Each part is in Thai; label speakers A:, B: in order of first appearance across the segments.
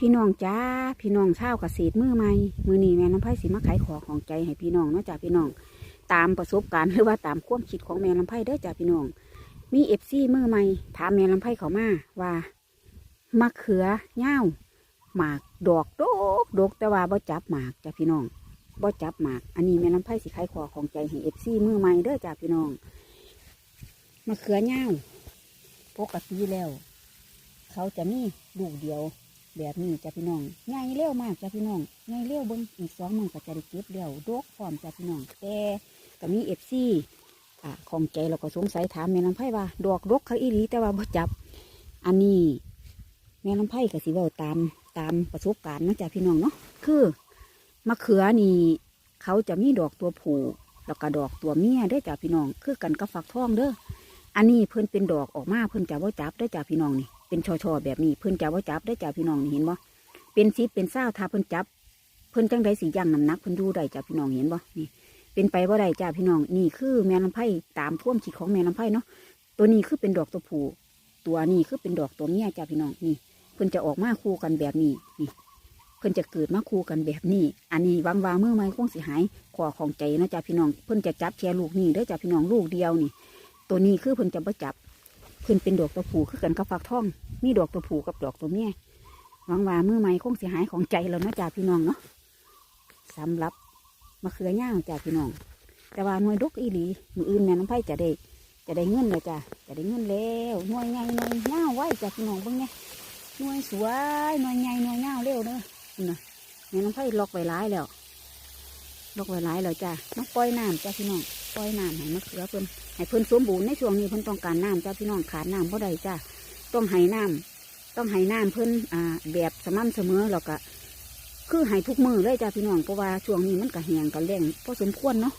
A: พี่น้องจ้าพี่น้องชาวเกษตรมือใหม่มือนี้แม่น้ำไผ่สิมาขายของของใจให้พี่น้องเนาะจ้าพี่น้อง ตามประสบการณ์หรือว่าตามความคิดของแม่ลำไผ่เด้อจ้าพี่น้อง มีเอฟซีมือใหม่ถามแม่ลำไผ่เขามาว่ามะเขือเง่าหมากดอกดกดกแต่ว่าบ่จับหมากจ้าพี่น้องบ่จับหมาก อันนี้แม่ลำไผ่สิขายของของใจให้เอฟซีมือใหม่เด้อจ้าพี่น้องมะเขือเง่าปกติแล้ว เขาจะมีลูกเดียว แบบนี้จ้ะพี่น้องง่ายเร็วมากจ้ะพี่น้องง่ายเร็วเบิ้งอีกสองมือก็จะได้เก็บเร็วโดกพร้อมจ้ะพี่น้องแต่ก็มีเอฟซีอ่าของใจเราก็สงสัยถามแม่ลำไพ่ว่า ดอกดกเขาอีหลีแต่ว่าบ่จับ อันนี้แม่ลำไพ่ก็สิเว้าตามตามประสบการณ์นะจ้ะพี่น้องเนาะคือมะเขือนี่เขาจะมีดอกตัวผู้แล้วก็ดอกตัวเมียได้จ้ะพี่น้อง คือกันกับฝักทองเด้ออันนี้เพิ่นเป็นดอกออกมาเพิ่นจะว่าจับได้จ้ะพี่น้องนี่ เป็นชอชอๆแบบนี้เพิ่นจะว่าจับได้จ้าพี่น้องเห็นบ่เป็นซิปเป็นเศร้าถ้าเพิ่นจับ เพิ่นจังไดสีย่างน้ำหนักเพิ่นดูได้จ้าพี่น้องเห็นบ่นี่ เป็นไปบ่ได้จ้าพี่น้องนี่คือแม่ลำไผ่ตามท่วมคิดของแม่ลำไผ่เนาะตัวนี้คือเป็นดอกตัวผู้ตัวนี้คือเป็นดอกตัวเมียจ้าพี่น้องนี่ เพิ่นจะออกมาคู่กันแบบนี้นี่เพิ่นจะเกิดมาคู่กันแบบนี้ อันนี้วางวางมือไม้คงสิหายขอของใจนะจ้าพี่น้อง เพิ่นจะจับแค่ลูกนี่เด้อจ้าพี่น้องลูกเดียวนี่ ตัวนี้คือเพิ่นจะบ่จับ เพิ่นเป็นดอกตัวผูคือกันกับฝักทอง มีดอกตัวผูกับดอกตัวเมียหวังว่ามือใหม่คงเสียหายของใจแล้วเนาะจ้าพี่น้องเนาะสำหรับมะเขือย่างจ้าพี่น้อง แต่ว่าหน่วยดกอีหลีมืออื่นแม่น้ำไผ่จะได้ จะได้เงินเลยจ้าจะได้เงินแล้วหน่วยใหญ่หน่วยยาวไว้จ้าพี่น้องเบิ่งเนี่ยหน่วยสวยหน่วยใหญ่หน่วยยาเร็วเด้อนี่นะแม่น้ำไผ่ล็อกไว้ร้ายแล้ว ลอกไว้ร้ายแล้วจ้าน้องปล่อยน้ำจ้าพี่น้องปล่อยน้ำให้มะเขือเพิ่นให้เพิ่นสมบูรณ์ในช่วงนี้เพิ่นต้องการน้ำจ้าพี่น้องขาดน้ำเพราะใดจ้าต้องให้น้ำต้องให้น้ำเพิ่นอ่าแบบสม่ำเสมอแล้วก็คือให้ทุกมือเลยจ้าพี่น้องเพราะว่าช่วงนี้มันก็แหงกันแรงพอสมควรเนาะ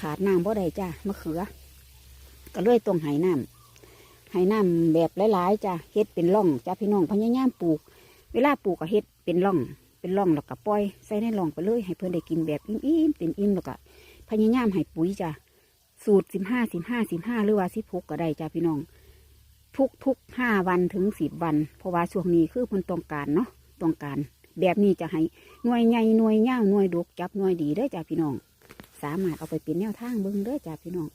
A: ขาดน้ำเพราะใดจ้ามะเขือ ก็เลยต้องให้น้ำให้น้ำแบบหลายๆจ้าเฮ็ดเป็นร่องจ้าพี่น้องพยายามปลูก เวลาปลูกก็เฮ็ดเป็นร่อง เป็นร่องแล้วก็ปล่อยใส่ในร่องไปเลยให้เพิ่อนได้กินแบบอิ่มๆเต็มอิ่มแล้วก็พยายามให้ปุ๋ยจ้าสูตรสิบห้าสิบห้าสิบห้าหรือว่าสิบหกก็ได้จ้าพี่น้อง ทุกทุกห้าวันถึงสิบวัน เพราะว่าช่วงนี้คือเพิ่นต้องการเนาะต้องการ แบบนี้จะให้หน่วยใหญ่หน่วยย่างหน่วยดกจับหน่วยดีเด้อจ้าพี่น้อง สามารถเอาไปเป็นแนวทางเบิ่งเด้อจ้าพี่น้อง